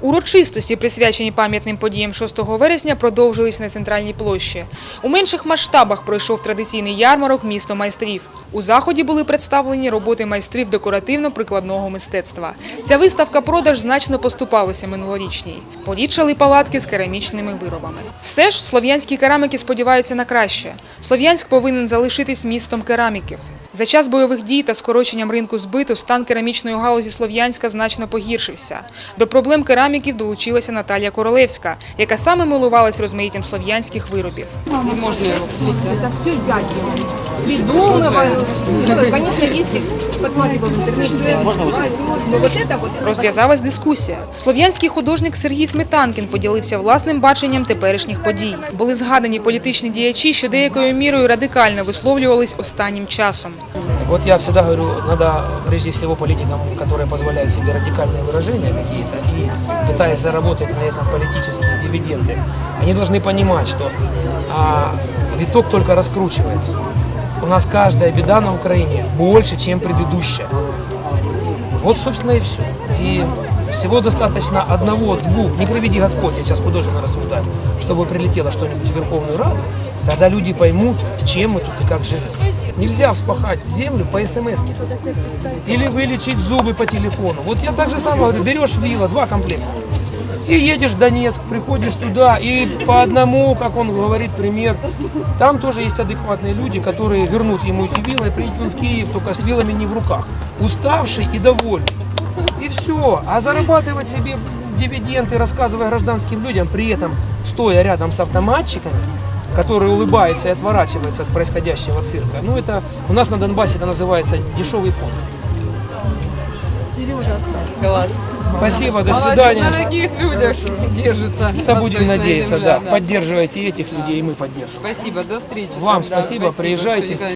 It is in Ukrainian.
Урочистості, присвячені пам'ятним подіям 6 вересня, продовжились на центральній площі. У менших масштабах пройшов традиційний ярмарок місто майстрів. У заході були представлені роботи майстрів декоративно-прикладного мистецтва. Ця виставка-продаж значно поступалася минулорічній. Полічали палатки з керамічними виробами. Все ж слов'янські кераміки сподіваються на краще. Слов'янськ повинен залишитись містом кераміків. За час бойових дій та скороченням ринку збиту стан керамічної галузі Слов'янська значно погіршився. До проблем кераміків долучилася Наталія Королевська, яка саме милувалась розмаїттям слов'янських виробів. Это все я делаю. Придумываю. Ну, Конечно, если подсматриваю в интернете, но вот это вот... Розв'язалась дискусія. Слов'янський художник Сергій Сметанкін поділився власним баченням теперішніх подій. Були згадані політичні діячі, що деякою мірою радикально висловлювались останнім часом. Вот я всегда говорю, надо прежде всего политикам, которые позволяют себе радикальные выражения какие-то и пытаясь заработать на этом политические дивиденды, они должны понимать, что а, виток только раскручивается. Нас каждая беда на Украине больше, чем предыдущая. Вот, собственно, и все. И всего достаточно одного-двух, не приведи Господь, я сейчас художественно рассуждаю, чтобы прилетело что-нибудь в Верховную Раду, тогда люди поймут, чем мы тут и как живем. Нельзя вспахать землю по смс или вылечить зубы по телефону. Вот я так же самое говорю, берешь вилла, два комплекта, и едешь в Донецк, приходишь туда, и по одному, как он говорит, пример, там тоже есть адекватные люди, которые вернут ему эти виллы, и приедет он в Киев, только с виллами не в руках, уставший и довольный. И все. А зарабатывать себе дивиденды, рассказывая гражданским людям, при этом стоя рядом с автоматчиками, которые улыбаются и отворачиваются от происходящего цирка. Ну, это у нас на Донбассе это называется дешевый пон. Класс. Спасибо, до Молодец, свидания. На таких людях держится. Это будем восточная надеяться, земля, да. Поддерживайте этих людей, и мы поддержим. Спасибо, до встречи. Вам тогда. спасибо, приезжайте. Всё, никогда